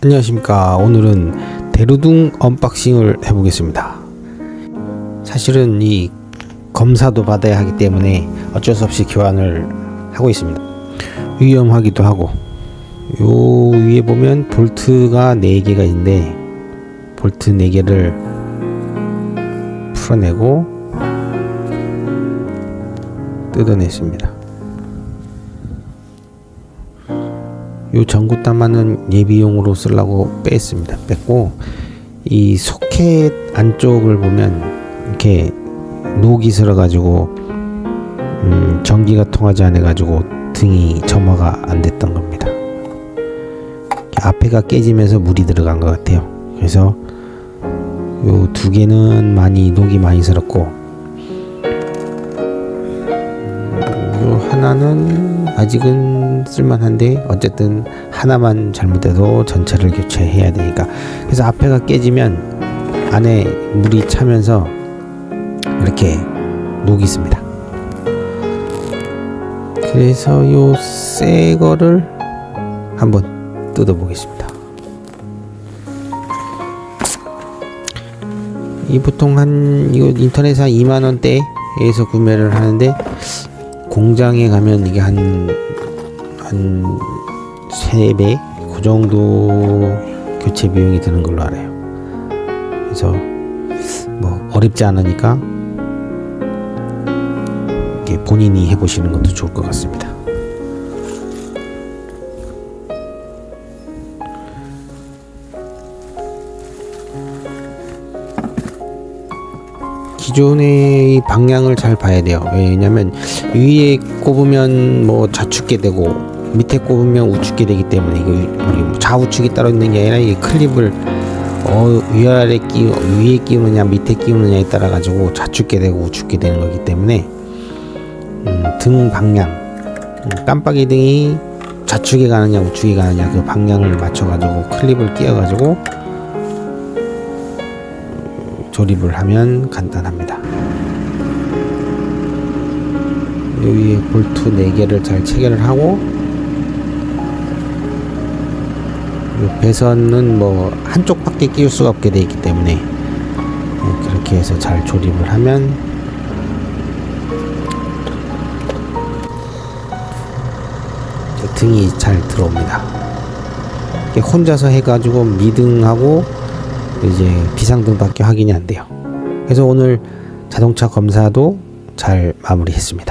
안녕하십니까. 오늘은 대루둥 언박싱을 해보겠습니다. 사실은 이 검사도 받아야 하기 때문에 어쩔 수 없이 교환을 하고 있습니다. 위험하기도 하고 요 위에 보면 볼트가 4개가 있는데 볼트 4개를 풀어내고 뜯어냈습니다 요 전구단만은 예비용으로 쓰려고 뺐습니다. 뺐고 이 소켓 안쪽을 보면 이렇게 녹이 슬어 가지고 음, 전기가 통하지 않아 가지고 등이 점화가 안 됐던 겁니다. 앞에가 깨지면서 물이 들어간 것 같아요. 그래서 요 두 개는 많이 녹이 많이 슬었고 요 하나는 아직은 쓸만한데 어쨌든 하나만 잘못해도 전체를 교체해야 되니까. 그래서 앞에가 깨지면 안에 물이 차면서 이렇게 녹이 있습니다. 그래서 요 새 거를 한번 뜯어 보겠습니다. 이 보통 한 이거 인터넷에 한 2만 원대에서 구매를 하는데 공장에 가면 이게 한, 한 3배? 그 정도 교체 비용이 드는 걸로 알아요. 그래서 뭐 어렵지 않으니까 본인이 해보시는 것도 좋을 것 같습니다. 기존의 이 방향을 잘 봐야 돼요. 왜냐면 위에 꼽으면 뭐 좌측게 되고 밑에 꼽으면 우측게 되기 때문에 이거 우리 뭐 좌우측이 따로 있는 게 아니라 이 클립을 어 위아래 끼 위에 끼우느냐 밑에 끼우느냐에 따라 가지고 좌측게 되고 우측게 되는 거기 때문에 음, 등 방향 음, 깜빡이 등이 좌측에 가느냐 우측에 가느냐 그 방향을 맞춰 가지고 클립을 끼워 가지고 조립을 하면 간단합니다. 여기에 볼트 4개를 잘 체결을 하고 요 배선은 뭐 한쪽밖에 끼울 수가 없게 되어 있기 때문에 네, 그렇게 해서 잘 조립을 하면 등이 잘 들어옵니다. 혼자서 해가지고 미등하고 이제 비상등밖에 확인이 안 돼요. 그래서 오늘 자동차 검사도 잘 마무리했습니다.